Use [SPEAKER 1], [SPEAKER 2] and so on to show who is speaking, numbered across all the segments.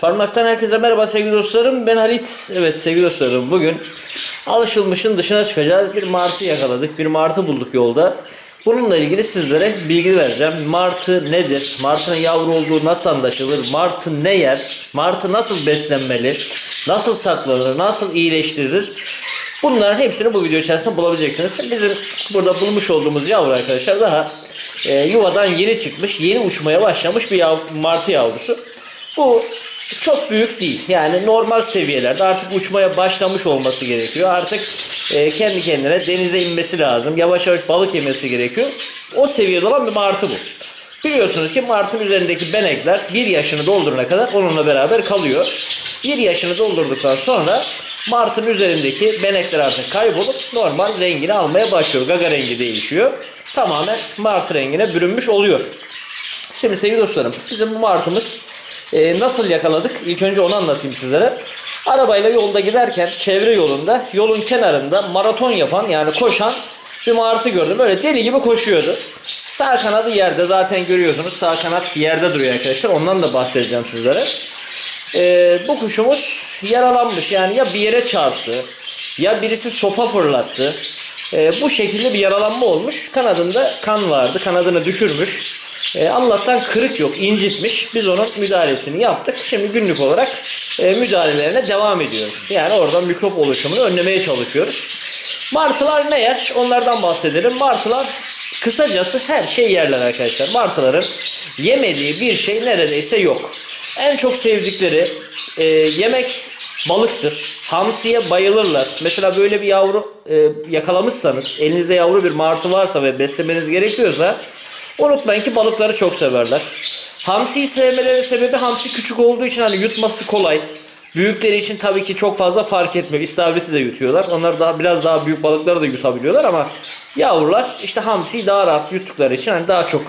[SPEAKER 1] Farmaf'tan herkese merhaba sevgili dostlarım. Ben Halit. Evet sevgili dostlarım bugün alışılmışın dışına çıkacağız. Bir martı yakaladık. Bir martı bulduk yolda. Bununla ilgili sizlere bilgi vereceğim. Martı nedir? Martının yavru olduğu nasıl anlaşılır? Martı ne yer? Martı nasıl beslenmeli? Nasıl saklanır? Nasıl iyileştirilir? Bunların hepsini bu video içerisinde bulabileceksiniz. Bizim burada bulmuş olduğumuz yavru arkadaşlar daha e, yuvadan yeni çıkmış, yeni uçmaya başlamış bir yav- martı yavrusu. Bu çok büyük değil. Yani normal seviyelerde artık uçmaya başlamış olması gerekiyor. Artık e, kendi kendine denize inmesi lazım. Yavaş yavaş balık yemesi gerekiyor. O seviyede olan bir martı bu. Biliyorsunuz ki martın üzerindeki benekler bir yaşını doldurana kadar onunla beraber kalıyor. Bir yaşını doldurduktan sonra martın üzerindeki benekler artık kaybolup normal rengini almaya başlıyor. Gaga rengi değişiyor. Tamamen martı rengine bürünmüş oluyor. Şimdi sevgili dostlarım bizim bu martımız e, nasıl yakaladık? İlk önce onu anlatayım sizlere. Arabayla yolda giderken çevre yolunda yolun kenarında maraton yapan yani koşan bir martı gördüm. Böyle deli gibi koşuyordu. Sağ kanadı yerde zaten görüyorsunuz. Sağ kanat yerde duruyor arkadaşlar. Ondan da bahsedeceğim sizlere. E, bu kuşumuz yaralanmış. Yani ya bir yere çarptı ya birisi sopa fırlattı. E, bu şekilde bir yaralanma olmuş. Kanadında kan vardı. Kanadını düşürmüş. E, Allah'tan kırık yok, incitmiş. Biz onun müdahalesini yaptık. Şimdi günlük olarak e, müdahalelerine devam ediyoruz. Yani oradan mikrop oluşumunu önlemeye çalışıyoruz. Martılar ne yer? Onlardan bahsedelim. Martılar kısacası her şey yerler arkadaşlar. Martıların yemediği bir şey neredeyse yok. En çok sevdikleri e, yemek balıktır. Hamsiye bayılırlar. Mesela böyle bir yavru e, yakalamışsanız, elinizde yavru bir martı varsa ve beslemeniz gerekiyorsa Unutmayın ki balıkları çok severler. Hamsiyi sevmelerinin sebebi hamsi küçük olduğu için hani yutması kolay. Büyükleri için tabii ki çok fazla fark etmiyor. İstavriti de yutuyorlar. Onlar daha biraz daha büyük balıkları da yutabiliyorlar ama yavrular işte hamsiyi daha rahat yuttukları için hani daha çok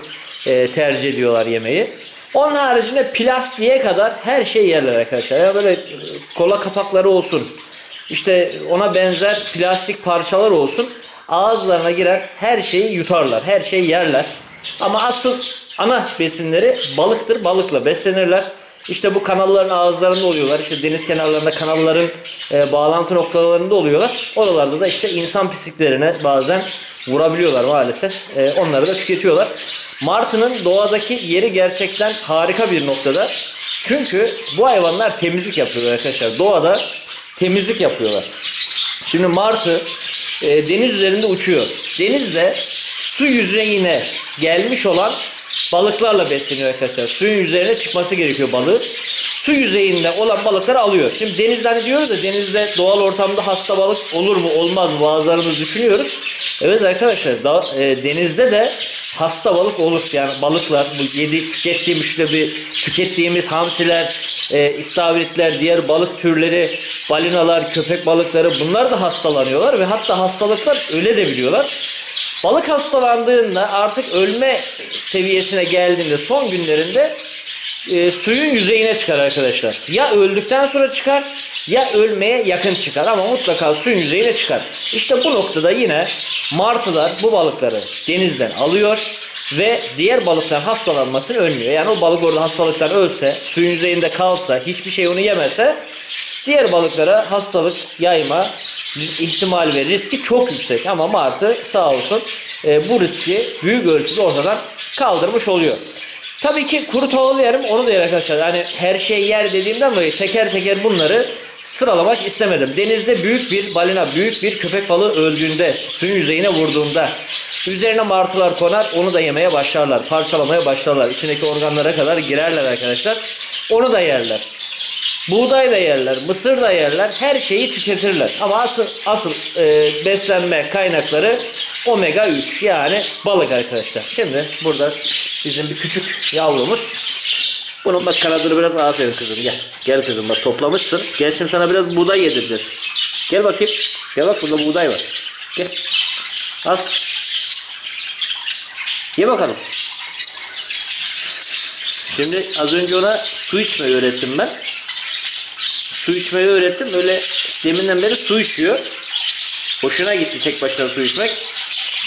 [SPEAKER 1] e, tercih ediyorlar yemeği. Onun haricinde plastiğe kadar her şey yerler arkadaşlar. Yani böyle e, kola kapakları olsun. İşte ona benzer plastik parçalar olsun. Ağızlarına giren her şeyi yutarlar. Her şeyi yerler. Ama asıl ana besinleri balıktır. Balıkla beslenirler. İşte bu kanalların ağızlarında oluyorlar. İşte deniz kenarlarında kanalların e, bağlantı noktalarında oluyorlar. Oralarda da işte insan pisliklerine bazen vurabiliyorlar maalesef. E, onları da tüketiyorlar. Martının doğadaki yeri gerçekten harika bir noktada. Çünkü bu hayvanlar temizlik yapıyorlar arkadaşlar. Doğada temizlik yapıyorlar. Şimdi martı e, deniz üzerinde uçuyor. Denizde su yüzeyine gelmiş olan balıklarla besleniyor arkadaşlar. Suyun üzerine çıkması gerekiyor balığı. Su yüzeyinde olan balıkları alıyor. Şimdi denizden diyoruz da denizde doğal ortamda hasta balık olur mu olmaz mı bazılarımız düşünüyoruz. Evet arkadaşlar da, e, denizde de hasta balık olur. Yani balıklar bu yedi tükettiğimiz işte bir tükettiğimiz hamsiler, e, istavritler, diğer balık türleri, balinalar, köpek balıkları bunlar da hastalanıyorlar ve hatta hastalıklar öyle de biliyorlar. Balık hastalandığında artık ölme seviyesine geldiğinde son günlerinde e, suyun yüzeyine çıkar arkadaşlar. Ya öldükten sonra çıkar ya ölmeye yakın çıkar ama mutlaka suyun yüzeyine çıkar. İşte bu noktada yine martılar bu balıkları denizden alıyor ve diğer balıkların hastalanmasını önlüyor. Yani o balık orada hastalıktan ölse, suyun yüzeyinde kalsa, hiçbir şey onu yemese diğer balıklara hastalık yayma ihtimal ve riski çok yüksek. Ama martı sağ olsun e, bu riski büyük ölçüde ortadan kaldırmış oluyor. Tabii ki kuru tavulu yerim onu da arkadaşlar. Yani her şey yer dediğimden dolayı teker teker bunları sıralamak istemedim. Denizde büyük bir balina, büyük bir köpek balığı öldüğünde, suyun yüzeyine vurduğunda üzerine martılar konar, onu da yemeye başlarlar. Parçalamaya başlarlar. İçindeki organlara kadar girerler arkadaşlar. Onu da yerler. Buğday da yerler, mısır da yerler, her şeyi tüketirler. Ama asıl asıl e, beslenme kaynakları omega 3 yani balık arkadaşlar. Şimdi burada bizim bir küçük yavrumuz. Bunun bak kanadını biraz aferin kızım gel. Gel kızım bak toplamışsın. Gel şimdi sana biraz buğday yedireceğiz. Gel bakayım. Gel bak burada buğday var. Gel. Al. Ye bakalım. Şimdi az önce ona su içmeyi öğrettim ben su içmeyi öğrettim. Öyle deminden beri su içiyor. Hoşuna gitti tek başına su içmek.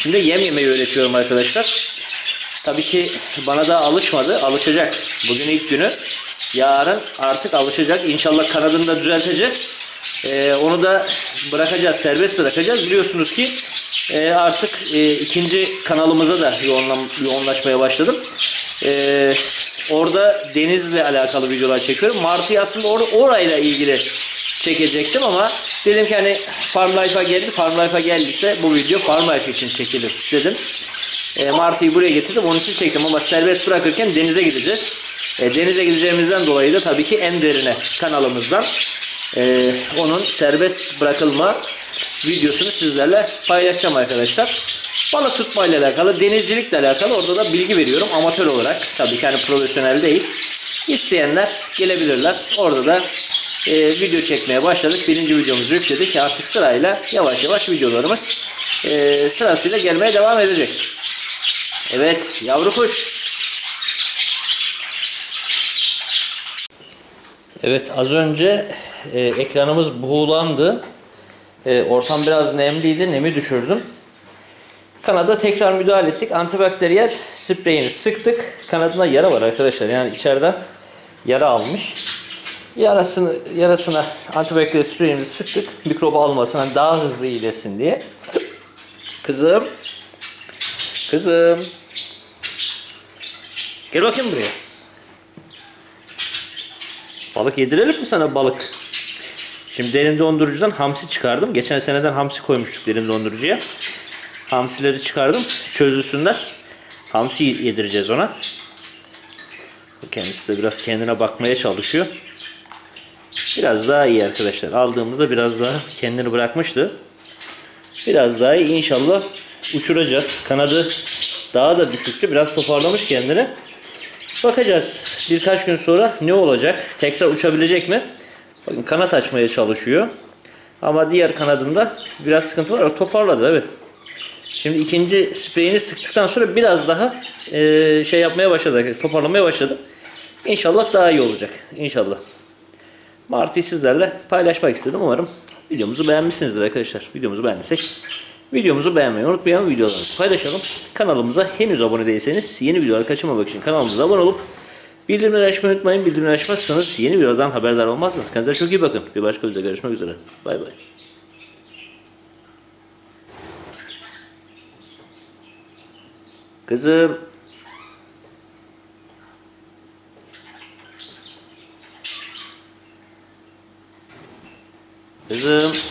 [SPEAKER 1] Şimdi yem yemeyi öğretiyorum arkadaşlar. Tabii ki bana da alışmadı. Alışacak. Bugün ilk günü. yarın artık alışacak. İnşallah kanadını da düzelteceğiz. Ee, onu da bırakacağız, serbest bırakacağız. Biliyorsunuz ki e, artık e, ikinci kanalımıza da yoğunlaşmaya başladım. Ee, orada denizle alakalı videolar çekiyorum. Martı'yı aslında or orayla ilgili çekecektim ama dedim ki hani Farm Life'a geldi. Farm Life'a geldiyse bu video Farm Life için çekilir dedim. E, Martı'yı buraya getirdim. Onun için çektim ama serbest bırakırken denize gideceğiz. E, denize gideceğimizden dolayı da tabii ki en derine kanalımızdan e, onun serbest bırakılma videosunu sizlerle paylaşacağım arkadaşlar. Balık tutmayla alakalı, denizcilikle alakalı orada da bilgi veriyorum amatör olarak. Tabii ki hani profesyonel değil. İsteyenler gelebilirler. Orada da e, video çekmeye başladık. Birinci videomuzu yükledik. Artık sırayla yavaş yavaş videolarımız e, sırasıyla gelmeye devam edecek. Evet yavru kuş. Evet az önce e, ekranımız buğulandı. E, ortam biraz nemliydi. Nemi düşürdüm. Kanada tekrar müdahale ettik. Antibakteriyel spreyini sıktık. Kanadına yara var arkadaşlar. Yani içeriden yara almış. Yarasını, yarasına antibakteriyel spreyimizi sıktık. Mikrobu almasın. Hani daha hızlı iyileşsin diye. Kızım. Kızım. Gel bakayım buraya. Balık yedirelim mi sana balık? Şimdi derin dondurucudan hamsi çıkardım. Geçen seneden hamsi koymuştuk derin dondurucuya. Hamsileri çıkardım. Çözülsünler. Hamsi yedireceğiz ona. Kendisi de biraz kendine bakmaya çalışıyor. Biraz daha iyi arkadaşlar. Aldığımızda biraz daha kendini bırakmıştı. Biraz daha iyi. İnşallah uçuracağız. Kanadı daha da düşüktü. Biraz toparlamış kendini. Bakacağız birkaç gün sonra ne olacak? Tekrar uçabilecek mi? Bakın kanat açmaya çalışıyor. Ama diğer kanadında biraz sıkıntı var. Toparladı evet. Şimdi ikinci spreyini sıktıktan sonra biraz daha e, şey yapmaya başladı. Toparlamaya başladı. İnşallah daha iyi olacak. İnşallah. Martı'yı sizlerle paylaşmak istedim. Umarım videomuzu beğenmişsinizdir arkadaşlar. Videomuzu beğendiysek videomuzu beğenmeyi unutmayalım. Videolarımızı paylaşalım. Kanalımıza henüz abone değilseniz yeni videoları kaçırmamak için kanalımıza abone olup bildirimleri açmayı unutmayın. Bildirimleri açmazsanız yeni videolardan haberdar olmazsınız. Kendinize çok iyi bakın. Bir başka videoda görüşmek üzere. Bay bay. Kızım. Kızım.